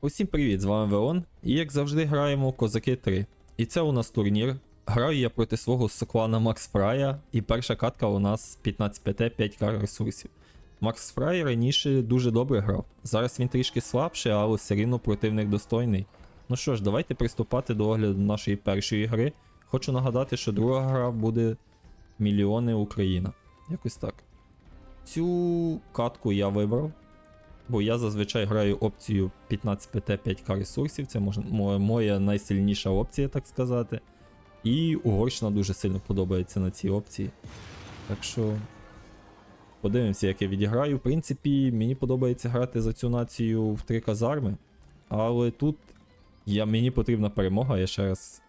Усім привіт, з вами Веон. І як завжди граємо Козаки 3. І це у нас турнір. Граю я проти свого соклана Макс Фрая, і перша катка у нас 15 ПТ 5к ресурсів. Макс Фрай раніше дуже добре грав. Зараз він трішки слабший, але все рівно противник достойний. Ну що ж, давайте приступати до огляду нашої першої гри. Хочу нагадати, що друга гра буде Мільйони Україна. Якось так. Цю катку я вибрав. Бо я зазвичай граю опцію 15 ПТ 5К ресурсів, це моя найсильніша опція, так сказати. І Угорщина дуже сильно подобається на цій опції. Так що подивимося, як я відіграю. В принципі, мені подобається грати за цю націю в три казарми. Але тут я, мені потрібна перемога, я ще раз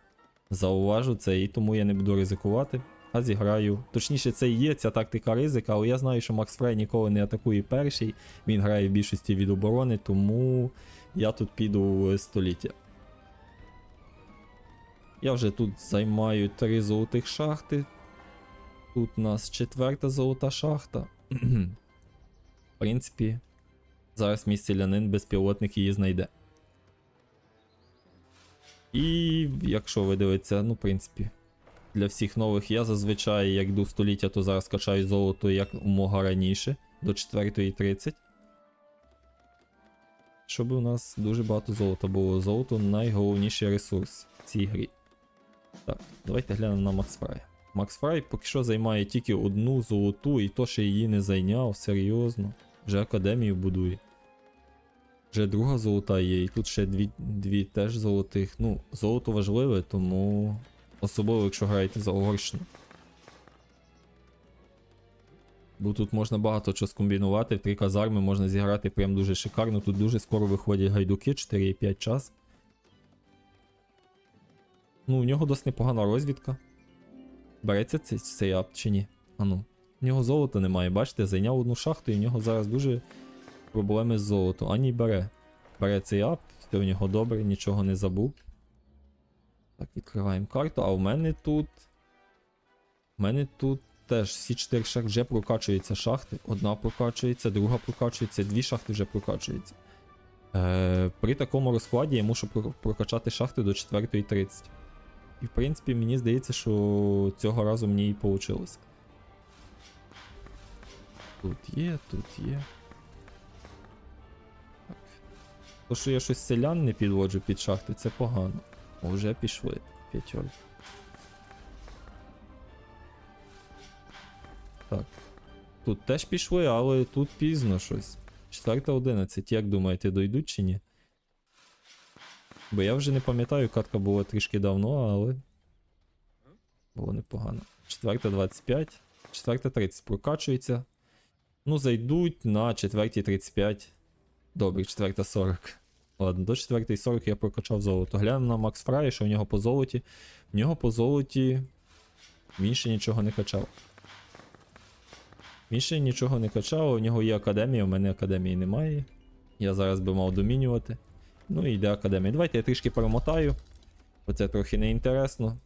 зауважу це, і тому я не буду ризикувати. А зіграю. Точніше, це і є ця тактика ризика, але я знаю, що Макс Фрей ніколи не атакує перший. Він грає в більшості від оборони, тому я тут піду в століття. Я вже тут займаю три золотих шахти. Тут у нас четверта золота шахта. В принципі, зараз мій селянин безпілотник її знайде. І якщо ви дивитеся, ну, в принципі, для всіх нових я зазвичай, як йду в століття, то зараз качаю золото як мога раніше, до 4.30. Щоб у нас дуже багато золота було. Золото найголовніший ресурс в цій грі. Так, давайте глянемо на Макс Фрай. Макс Фрай поки що займає тільки одну золоту, і то ще її не зайняв, серйозно. Вже академію будує. Вже друга золота є, і тут ще дві, дві теж золотих. Ну, золото важливе, тому Особливо, якщо граєте за Угорщину. Бо тут можна багато чого скомбінувати, в три казарми можна зіграти прям дуже шикарно. Тут дуже скоро виходять гайдуки 4,5 час. Ну, у нього досить непогана розвідка. Береться цей, цей ап чи ні? Ану. У нього золота немає, бачите, зайняв одну шахту і в нього зараз дуже проблеми з золотом. А ні, бере. Бере цей ап, все у нього добре, нічого не забув. Так, відкриваємо карту, а в мене тут. У мене тут теж всі 4 шахти вже прокачуються шахти. Одна прокачується, друга прокачується, дві шахти вже прокачуються. Е, При такому розкладі я мушу прокачати шахти до 4.30. І в принципі, мені здається, що цього разу мені і вийшло. Тут є, тут є. Так. То, що я щось селян не підводжу під шахти, це погано. Уже пішли. П'ятьорки. Так. Тут теж пішли, але тут пізно щось. 4.11, як думаєте, дойдуть чи ні? Бо я вже не пам'ятаю, катка була трішки давно, але. Було непогано. 4.25, 4.30 прокачується. Ну, зайдуть на 4.35. Добре, 4.40. Ладно, до 4.40 я прокачав золото. Глянемо на Макс Фрай, що в нього по золоті. В нього по золоті. Він ще нічого не качав. Він ще нічого не качав, у нього є академія, у мене академії немає. Я зараз би мав домінювати. Ну і йде академія. Давайте я трішки перемотаю. Бо це трохи неінтересно.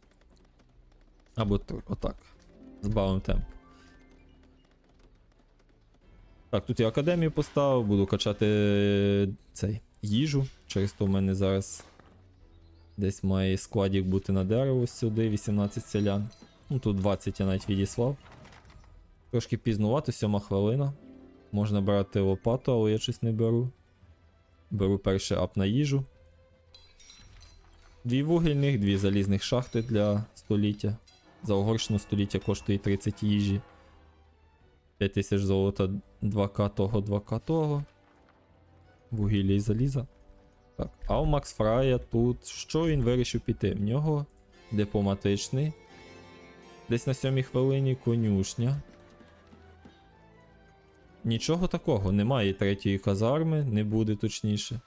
Або отак. Збавимо темп. Так, тут я академію поставив, буду качати е, цей їжу. Через то в мене зараз десь має складік бути на дерево сюди, 18 селян. Ну тут 20 я навіть відіслав. Трошки пізнувато, сьома хвилина. Можна брати лопату, але я щось не беру. Беру перший ап на їжу. Дві вугільних, дві залізних шахти для століття. За Угорщину століття коштує 30 їжі. 5000 золота 2К того, 2К того. Вугілля і заліза. Так, а у Макс Фрая тут що він вирішив піти? В нього дипломатичний. Десь на сьомій хвилині конюшня. Нічого такого, немає третьої казарми, не буде точніше.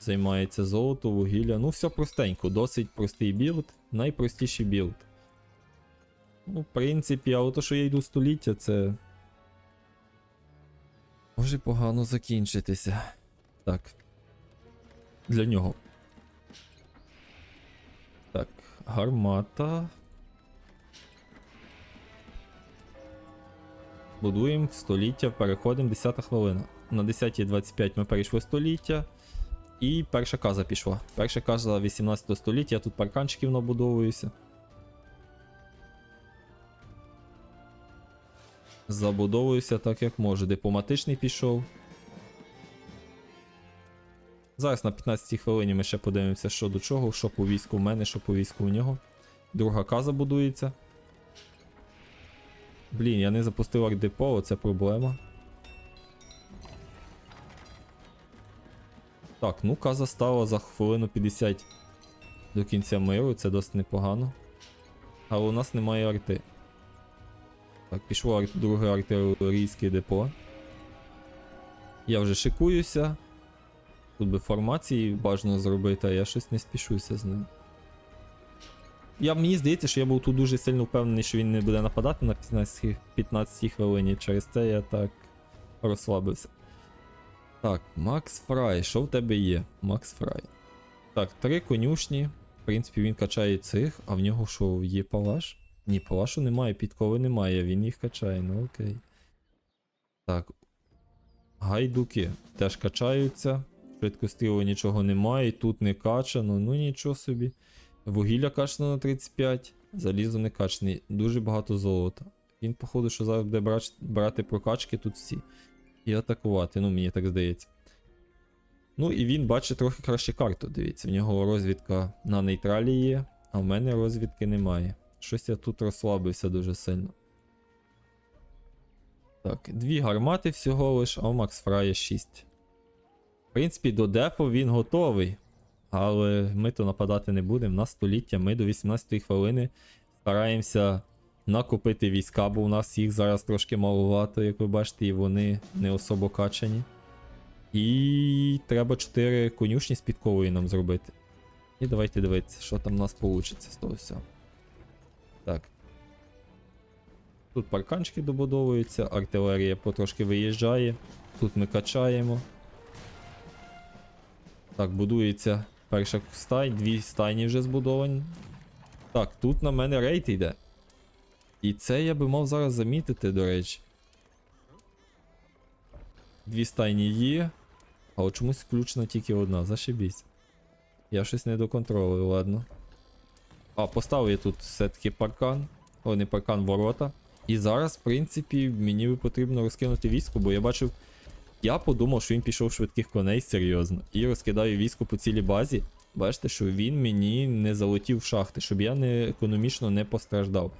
Займається золото, вугілля. Ну, все простенько, досить простий білд, найпростіший білд. Ну, в принципі, але то, що я йду століття, це. Може погано закінчитися. Так. Для нього. Так, гармата. Будуємо століття, переходимо 10 хвилина. На 10.25 ми перейшли століття. І перша каза пішла. Перша каза 18 століття, я тут парканчиків набудовуюся. Забудовуюся так, як можу. Дипломатичний пішов. Зараз на 15 хвилині ми ще подивимося, що до чого, що по війську в мене, що по війську у нього. Друга каза будується. Блін, я не запустив ардепо, це проблема. Так, ну каза стала за хвилину 50 до кінця миру, це досить непогано. Але у нас немає арти. Так, пішло ар... друге артилерійське депо. Я вже шикуюся. Тут би формації бажано зробити, а я щось не спішуся з ним. Я, мені здається, що я був тут дуже сильно впевнений, що він не буде нападати на 15, 15 хвилині. Через це я так розслабився. Так, Макс Фрай, що в тебе є? Макс Фрай. Так, три конюшні. В принципі, він качає цих, а в нього що, є палаш? Ні, палашу немає, підкови немає, він їх качає, ну окей. Так. Гайдуки теж качаються. Швидкострілу нічого немає, тут не качано, ну нічого собі. Вугілля качано на 35, залізо не качане. Дуже багато золота. Він, походу, що зараз буде брати прокачки тут всі. І атакувати, ну мені так здається. Ну і він бачить трохи краще карту, дивіться. В нього розвідка на нейтралі є, а в мене розвідки немає. Щось я тут розслабився дуже сильно. Так, дві гармати всього лиш, а у Макс Фрая 6. В принципі, до депо він готовий. Але ми то нападати не будемо. На століття ми до 18-ї хвилини стараємося накопити війська, бо у нас їх зараз трошки маловато, як ви бачите, і вони не особо качані. І треба 4 конюшні з підковою нам зробити. І давайте дивитися, що там у нас вийде з того всього. Так. Тут парканчики добудовуються, артилерія потрошки виїжджає. Тут ми качаємо. Так, будується перша стай, дві стайні вже збудовані. Так, тут на мене рейд йде. І це я би мав зараз замітити, до речі. Дві стайні є. А от чомусь включена тільки одна, зашибісь. Я щось не доконтролюю, ладно. А, поставив я тут все-таки паркан. О, не паркан, ворота. І зараз, в принципі, мені потрібно розкинути військо, бо я бачив. Я подумав, що він пішов швидких коней серйозно. І розкидаю військо по цілій базі. Бачите, що він мені не залетів в шахти, щоб я не економічно не постраждав.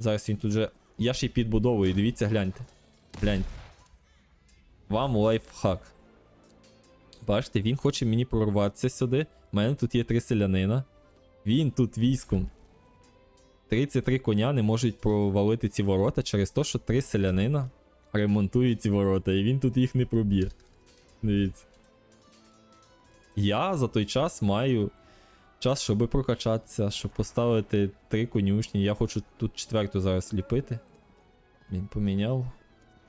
Зараз він тут вже. Я ще й підбудовую, дивіться, гляньте. Гляньте. Вам лайфхак. Бачите, він хоче мені прорватися сюди. У мене тут є три селянина. Він тут військом. 33 коня не можуть провалити ці ворота через те, що три селянина ремонтують ці ворота, і він тут їх не проб'є. Дивіться. Я за той час маю час, щоб прокачатися, щоб поставити три конюшні. Я хочу тут четверту зараз ліпити. Він поміняв.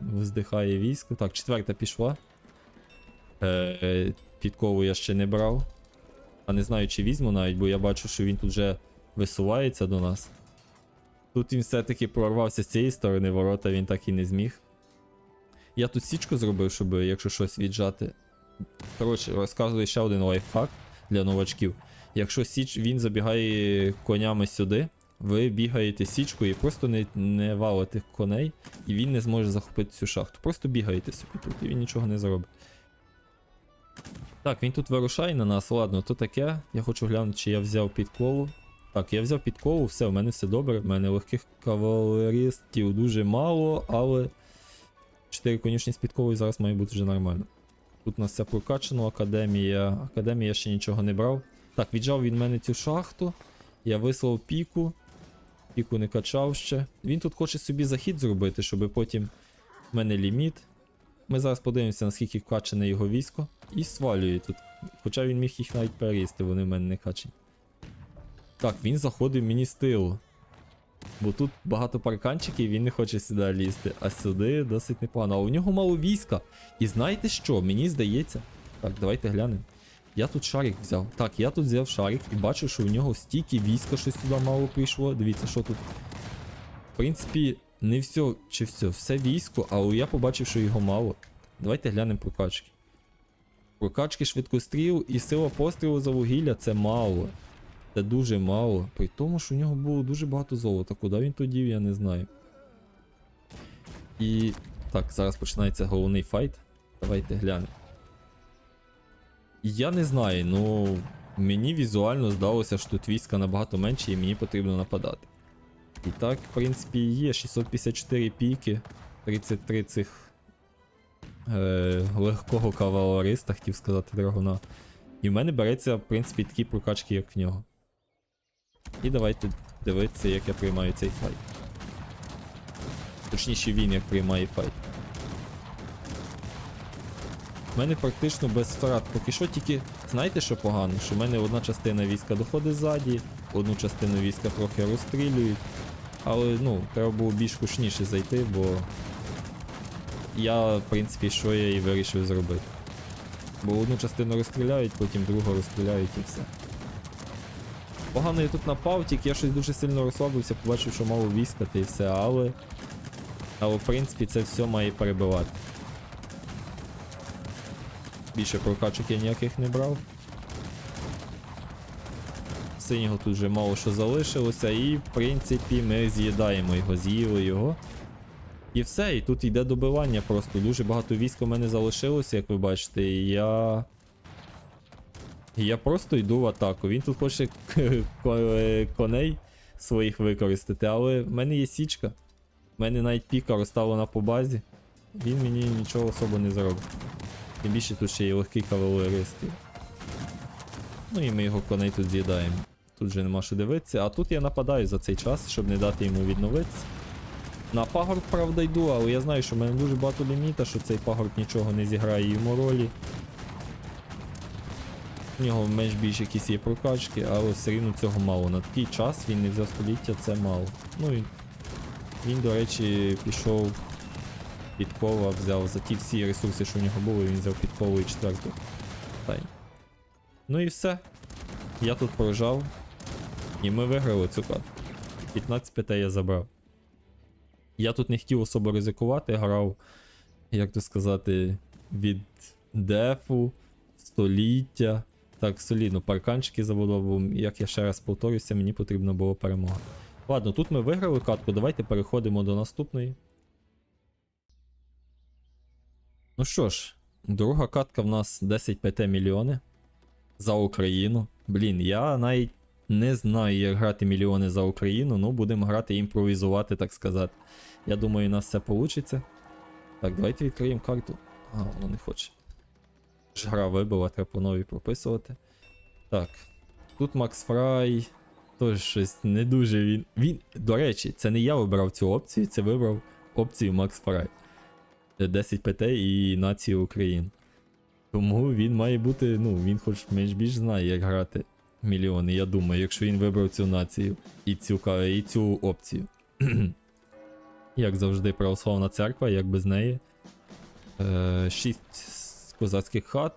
Вздихає військо. Так, четверта пішла. Е, е, підкову я ще не брав. А не знаю, чи візьму навіть, бо я бачу, що він тут вже висувається до нас. Тут він все-таки прорвався з цієї сторони, ворота він так і не зміг. Я тут січку зробив, щоб якщо щось віджати. Коротше, розказую ще один лайфхак для новачків. Якщо січ він забігає конями сюди, ви бігаєте січкою і просто не, не валите коней, і він не зможе захопити цю шахту. Просто бігаєте собі тут, і він нічого не зробить. Так, він тут вирушає на нас, ладно, то таке. Я хочу глянути, чи я взяв підкову. Так, я взяв підкову, все, у мене все добре. У мене легких кавалеристів дуже мало, але 4 конюшні з підковою зараз має бути вже нормально. Тут у нас все прокачано, академія. Академія ще нічого не брав. Так, віджав він мене цю шахту. Я вислав піку. Піку не качав ще. Він тут хоче собі захід зробити, щоб потім в мене ліміт. Ми зараз подивимося, наскільки вкачане його військо. І свалює тут. Хоча він міг їх навіть переїсти, вони в мене не качені. Так, він заходив мені з тилу. Бо тут багато парканчиків, він не хоче сюди лізти, а сюди досить непогано. А у нього мало війська. І знаєте що? Мені здається. Так, давайте глянемо. Я тут шарик взяв. Так, я тут взяв шарик і бачу, що у нього стільки війська, що сюди мало прийшло. Дивіться, що тут. В принципі, не все чи все, все військо, але я побачив, що його мало. Давайте глянемо прокачки. Прокачки швидкостріл і сила пострілу за вугілля це мало. Це дуже мало. При тому, що в нього було дуже багато золота. Куди він то дів, я не знаю. І. Так, зараз починається головний файт. Давайте глянемо. Я не знаю, ну мені візуально здалося, що тут війська набагато менше і мені потрібно нападати. І так, в принципі, є 654 піки, 33 цих е, легкого кавалериста, хотів сказати драгуна. І в мене береться, в принципі, такі прокачки, як в нього. І давайте дивитися, як я приймаю цей файт. Точніше він як приймає файт. У мене практично без втрат поки що тільки. Знаєте, що погано? Що в мене одна частина війська доходить ззаді, одну частину війська трохи розстрілюють. Але ну, треба було більш кушніше зайти, бо я, в принципі, що я і вирішив зробити. Бо одну частину розстріляють, потім другу розстріляють і все. Погано я тут напав, тільки я щось дуже сильно розслабився, побачив, що мало війська та і все, але. Але в принципі це все має перебивати. Більше прокачок я ніяких не брав. Синього тут вже мало що залишилося, і в принципі ми з'їдаємо його, з'їли його. І все, і тут йде добивання просто. Дуже багато військ у мене залишилося, як ви бачите, і я. Я просто йду в атаку. Він тут хоче е, коней своїх використати, але в мене є січка. В мене навіть піка розставлена по базі. Він мені нічого особо не зробить. Тим більше тут ще є легкий кавалерист. Ну і ми його коней тут з'їдаємо. Тут вже нема що дивитися, а тут я нападаю за цей час, щоб не дати йому відновитися. На пагорб, правда, йду, але я знаю, що в мене дуже багато ліміта, що цей пагорб нічого не зіграє йому ролі. У нього менш більш якісь є прокачки, але все рівно цього мало. На такий час він не взяв століття, це мало. Ну і він, до речі, пішов підкова, взяв за ті всі ресурси, що в нього були, він взяв підкову і четверту. Тай. Ну і все. Я тут прожав. І ми виграли цю катку. 15 ПТ я забрав. Я тут не хотів особо ризикувати, грав, як то сказати, від дефу, століття. Так, солідно, парканчики забудовував, як я ще раз повторюся, мені потрібно було перемога. Ладно, тут ми виграли катку, давайте переходимо до наступної. Ну що ж, друга катка в нас 10 ПТ мільйони за Україну. Блін, я навіть не знаю, як грати мільйони за Україну, ну будемо грати імпровізувати, так сказати. Я думаю, у нас все вийде. Так, давайте відкриємо карту. А, воно не хоче. Гра вибила, треба по новій прописувати. Так. Тут Макс Фрай. Тож щось не дуже він. Він. До речі, це не я вибрав цю опцію, це вибрав опцію Макс Фрай. 10 ПТ і нація України. Тому він має бути, ну, він хоч менш більш знає, як грати мільйони, я думаю, якщо він вибрав цю націю і цю, і цю опцію. як завжди, православна церква, як без неї. Е, шість козацьких хат,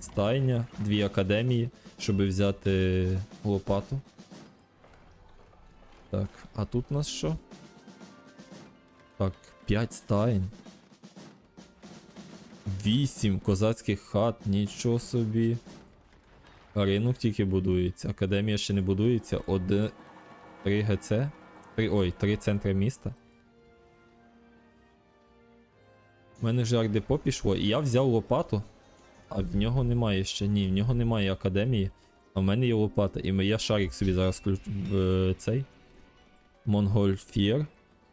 стайня, дві академії, щоб взяти лопату. Так, а тут у нас що? Так, 5 стайн. 8 козацьких хат, нічого собі. Ринок тільки будується. Академія ще не будується. Один. 3 ГЦ. 3, ой, 3 центри міста. У мене вже ардепо пішло, і я взяв лопату. А в нього немає ще. Ні, в нього немає академії. А в мене є лопата. І я шарик собі зараз включу в е, цей. Монгольфір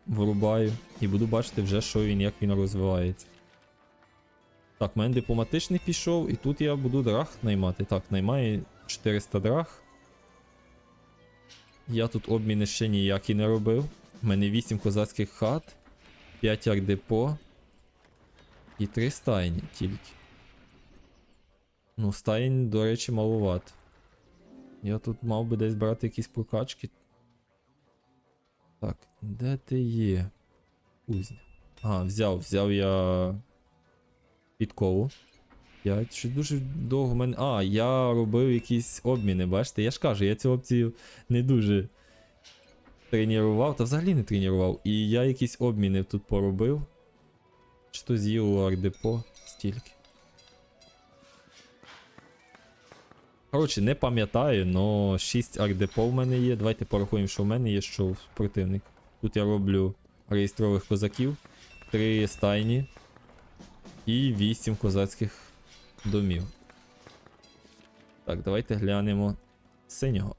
врубаю. І буду бачити вже, що він, як він розвивається. Так, в мене дипломатичний пішов, і тут я буду драх наймати. Так, наймає 400 драх. Я тут обміни ще ніякі не робив. У мене 8 козацьких хат, 5 ардепо і 3 стайні тільки. Ну, стайн, до речі, маловато. Я тут мав би десь брати якісь прокачки. Так, де ти є? Кузня. А, взяв, взяв я підкову. Я щось дуже довго мене. А, я робив якісь обміни, бачите? Я ж кажу, я цю опцію не дуже тренував, та взагалі не тренував. І я якісь обміни тут поробив. Чи то з'їв у ардепо стільки. Коротше, не пам'ятаю, але 6 ардепо в мене є. Давайте порахуємо, що в мене є, що в противника. Тут я роблю реєстрових козаків, 3 стайні і 8 козацьких домів. Так, давайте глянемо синього.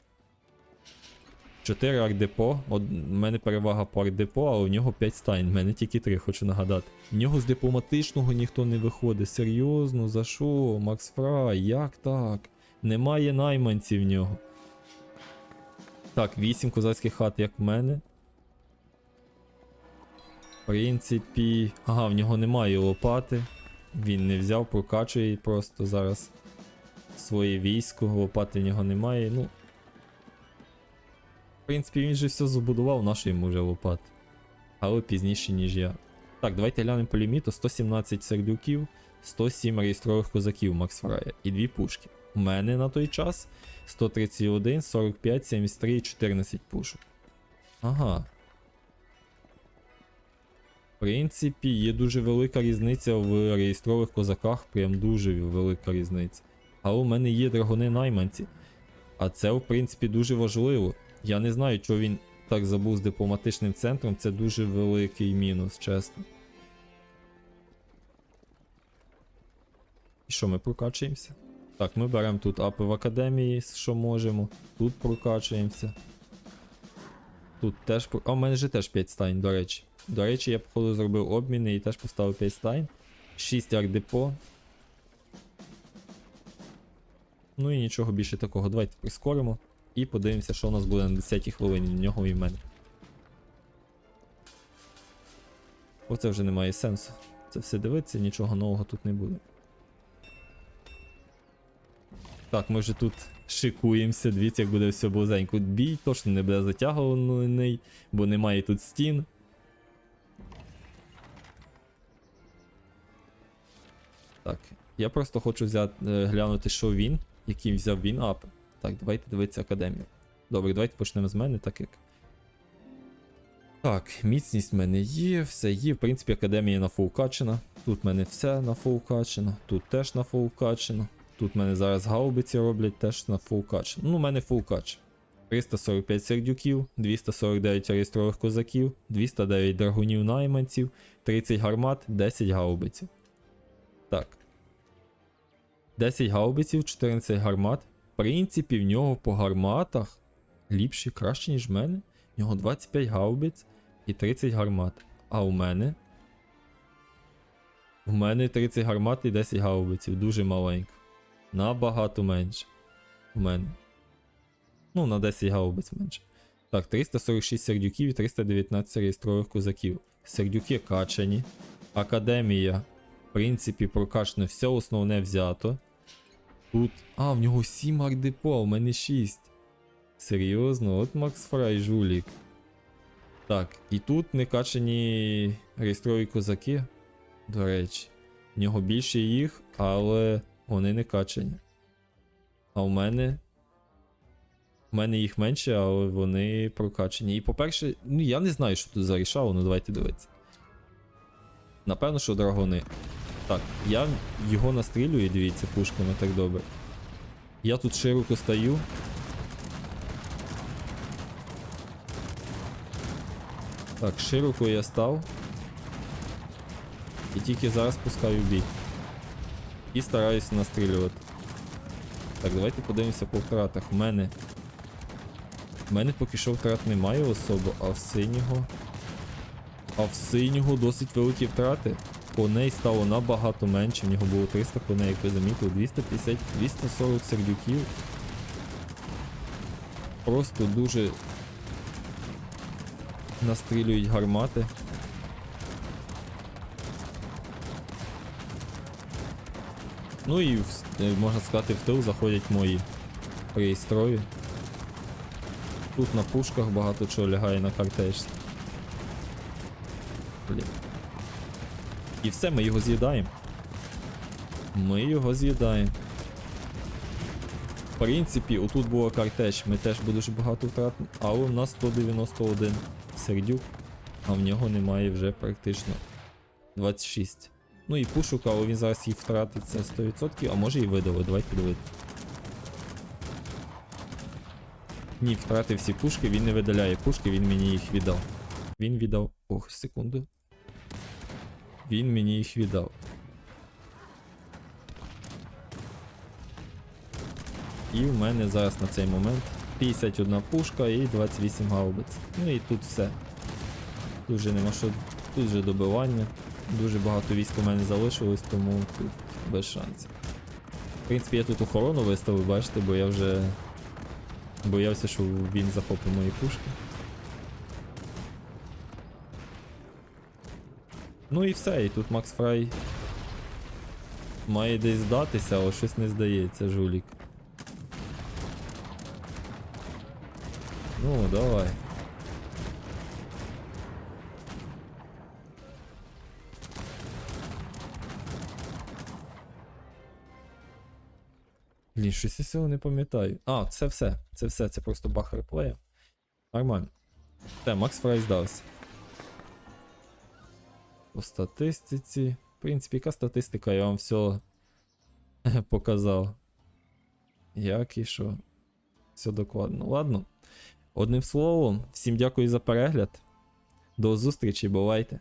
4 ардепо. От, у мене перевага по ардепо, а у нього 5 стайн. У мене тільки 3, хочу нагадати. У нього з дипломатичного ніхто не виходить. Серйозно, за що? Макс Фрай, як так? Немає найманців в нього. Так, 8 козацьких хат, як в мене. В принципі. Ага, в нього немає лопати. Він не взяв, прокачує просто зараз своє військо, лопати в нього немає. Ну. В принципі, він же все забудував, нащо йому вже лопати. Але пізніше, ніж я. Так, давайте глянемо по ліміту. 117 сердюків, 107 реєстрових козаків Макс Фрая і дві пушки. У мене на той час 131, 45, 73 і 14 пушок. Ага. Принципі, є дуже велика різниця в реєстрових козаках, прям дуже велика різниця. Але у мене є драгони найманці. А це, в принципі, дуже важливо. Я не знаю, чого він так забув з дипломатичним центром. Це дуже великий мінус, чесно. І що, ми прокачуємося? Так, ми беремо тут апи в академії, що можемо. Тут прокачуємося. Тут теж. А, у мене же теж 5 стайн, до речі. До речі, я, походу, зробив обміни і теж поставив 5 стайн. 6 ардепо. Ну і нічого більше такого. Давайте прискоримо і подивимося, що у нас буде на 10 хвилині в нього і в мене. Оце вже немає сенсу. Це все дивитися, нічого нового тут не буде. Так, ми вже тут шикуємося, дивіться, як буде все близенько. Бій точно не буде затягуваний, бо немає тут стін. Я просто хочу взяти, е, глянути, що він, який взяв він апи. Так, давайте дивитися академію. Добре, давайте почнемо з мене, так як. Так, міцність в мене є, все є. В принципі, академія на фул качена. Тут в мене все на фул качено, тут теж на фул качено. Тут в мене зараз гаубиці роблять теж на фул качено. Ну, у мене фул кач. 345 сердюків, 249 реєстрових козаків, 209 драгунів найманців, 30 гармат, 10 гаубиців. Так. 10 гаубиців, 14 гармат. В принципі, в нього по гарматах ліпші, краще, ніж в мене. В нього 25 гаубиць і 30 гармат. А у мене. У мене 30 гармат і 10 гаубиців. Дуже маленько. Набагато менше. У мене. Ну, на 10 гаубиць менше. Так, 346 сердюків і 319 реєстрових козаків. Сердюки качані. Академія. Принципі, прокачано все основне взято. Тут. А, в нього 7 ардепо, в мене 6. Серйозно, от Макс Фрай жулік. Так, і тут не качані реєстрові козаки. До речі, в нього більше їх, але вони не качані. А в мене. У мене їх менше, але вони прокачані. І по-перше, ну я не знаю, що тут зарішало, ну давайте дивитися. Напевно, що драгони. Так, я його настрілюю, дивіться, пушками так добре. Я тут широко стою. Так, широко я став. І тільки зараз пускаю бій. І стараюся настрілювати. Так, давайте подивимося по втратах. У мене. У мене поки що втрат немає особо, а в синього. А в синього досить великі втрати. Коней стало набагато менше, в нього було 300 коней, як ви замітили, 250, 240 сердюків. Просто дуже настрілюють гармати. Ну і е, можна сказати, в тил заходять мої реєстрові. Тут на пушках багато чого лягає на картеж. Блін. І все, ми його з'їдаємо. Ми його з'їдаємо. В принципі, отут була картеч, ми теж дуже багато втрат, але у нас 191 сердюк, а в нього немає вже практично 26. Ну і пушук, але він зараз їх втратить це 100%, а може і видали, давайте дивитися. Ні, втратив всі пушки, він не видаляє пушки, він мені їх віддав. Він віддав. Ох, секунду. Він мені їх віддав. І в мене зараз на цей момент 51 пушка і 28 гаубиць. Ну і тут все. Тут вже нема що. Тут вже добивання. Дуже багато військ у мене залишилось, тому тут без шансів. В принципі, я тут охорону виставив, бачите, бо я вже боявся, що він захопить мої пушки. Ну і все, і тут Макс Фрай має десь здатися, але щось не здається, жулік. Ну, давай. Блін, щось я цього не пам'ятаю. А, це все. Це все, це просто баг реплея. Нормально. Все, Макс Фрай здався. По статистиці. В принципі, яка статистика, я вам все показав. Як і що. Все докладно. Ладно. Одним словом, всім дякую за перегляд. До зустрічі, бувайте.